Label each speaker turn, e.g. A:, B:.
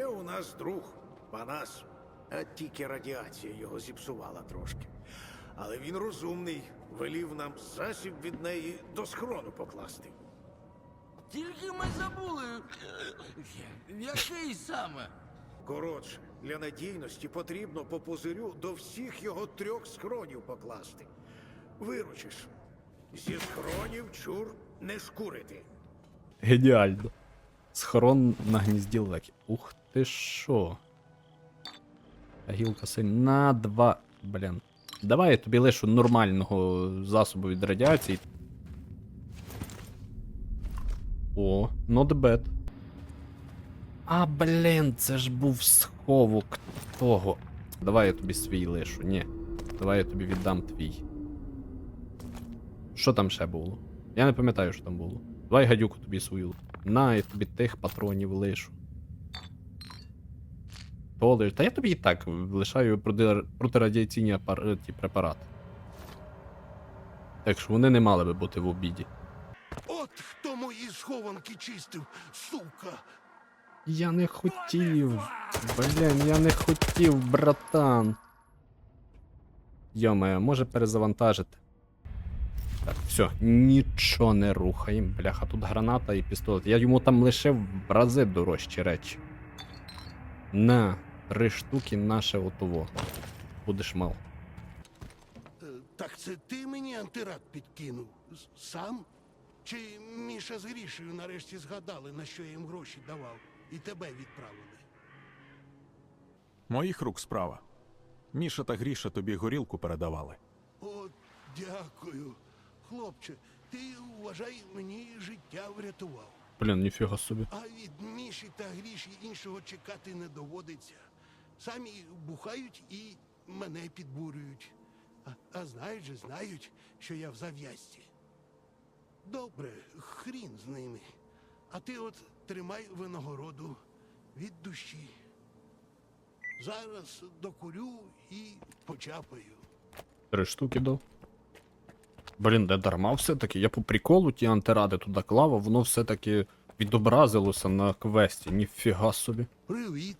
A: Є у нас друг, Панас. А тільки радіація його зіпсувала трошки. Але він розумний, велів нам засіб від неї до схрону покласти.
B: Тільки ми забули. Який саме?
A: Коротше, для надійності потрібно по пузирю до всіх його трьох схронів покласти. Виручиш. Зі схронів чур не шкурити.
C: Геніально. Схорон на гнізді лекі. Ух ти що. Та Гілка синь на два. Блін. Давай я тобі лишу нормального засобу від радіації. О, not bad. А, блін, це ж був сховок того. Давай я тобі свій лишу. Ні. Давай я тобі віддам твій. Що там ще було? Я не пам'ятаю, що там було. Давай гадюку тобі свою. На, я тобі тих патронів лишу. То лиш. Та я тобі і так лишаю протирадіаційні апар... препарати. Так що вони не мали би бути в обіді.
D: От хто мої схованки чистив, сука.
C: Я не хотів. Блін, я не хотів, братан. Йоме, може перезавантажити. Так, все, нічого не рухаємо. Бляха, тут граната і пістолет. Я йому там лишив в рази дорожчі речі. На, три штуки наше отово. Будеш мав.
D: Е, Так це ти мені антирад підкинув? Сам? Чи Міша з Грішею нарешті згадали, на що я їм гроші давав, і тебе відправили?
E: Моїх рук справа. Міша та Гріша тобі горілку передавали.
D: О, дякую. Хлопче, ти вважай, мені життя врятував.
C: Блін, ніфіга собі.
D: А від Міші та Гріші іншого чекати не доводиться. Самі бухають і мене підбурюють. А, а знають же, знають, що я в зав'язці. Добре, хрін з ними. А ти от тримай винагороду від душі. Зараз докурю і почапаю.
C: Три штуки дав. Блін, де дарма все-таки. Я по приколу ті антиради туди клав, а воно все-таки відобразилося на квесті. Ніфіга собі.
D: Привіт.